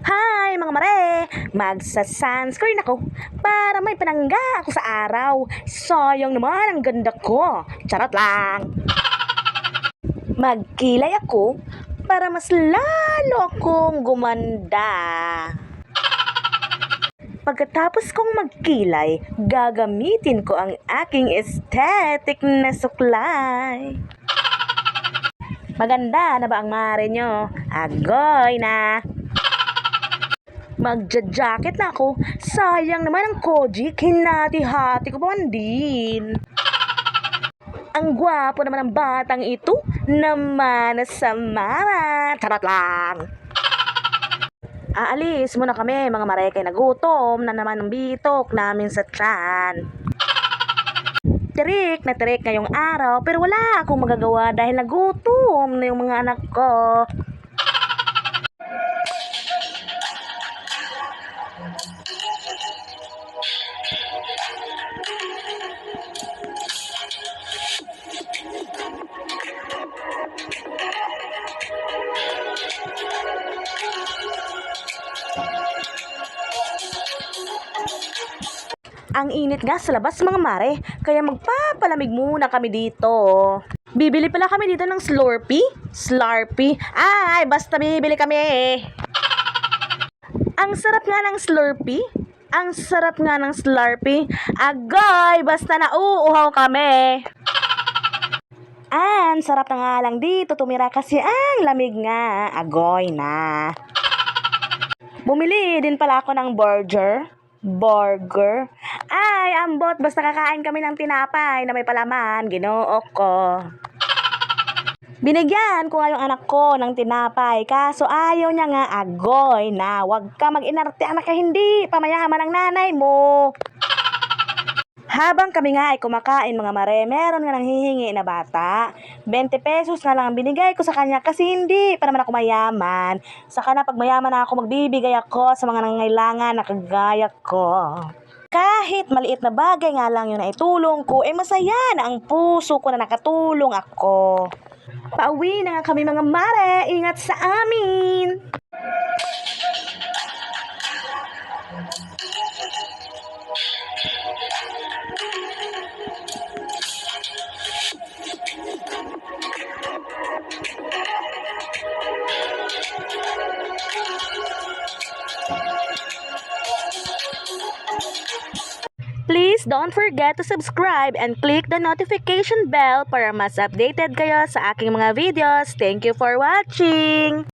Hi mga mare! Magsa-sunscreen ako para may panangga ako sa araw. Sayang naman ang ganda ko. Charot lang. Magkilay ako para mas lalo akong gumanda. Pagkatapos kong magkilay, gagamitin ko ang aking aesthetic na suklay. Maganda na ba ang mare nyo? Agoy na! Magja-jacket na ako. Sayang naman ang Kojik. Hinati-hati ko pa man din. Ang gwapo naman ng batang ito. Naman sa mama. Charot lang. Aalis muna kami mga marekay na gutom na naman ng bitok namin sa tiyan. Tirik na tirik ngayong araw pero wala akong magagawa dahil nagutom na yung mga anak ko. Ang init nga sa labas mga mare, kaya magpapalamig muna kami dito. Bibili pala kami dito ng Slurpee? Slurpee? Ay, basta bibili kami. Ang sarap nga ng Slurpee. Ang sarap nga ng Slurpee. Agoy, basta nauuhaw kami. Ang sarap na nga lang dito tumira kasi ang lamig nga. Agoy na. Bumili din pala ako ng burger. Burger. Ay, ambot. Basta kakain kami ng tinapay na may palaman. Ginoo ko. Binigyan ko nga yung anak ko ng tinapay. Kaso ayaw niya nga agoy na. Huwag ka mag-inarte anak ka hindi. Pamayaman ang nanay mo. Habang kami nga ay kumakain mga mare, meron nga nang hihingi na bata. 20 pesos na lang ang binigay ko sa kanya kasi hindi pa naman ako mayaman. Saka na pag mayaman ako, magbibigay ako sa mga nangangailangan na kagaya ko. Kahit maliit na bagay nga lang yun na itulong ko, eh masaya na ang puso ko na nakatulong ako. Pauwi na nga kami mga mare, ingat sa amin! Please don't forget to subscribe and click the notification bell para mas updated kayo sa aking mga videos. Thank you for watching!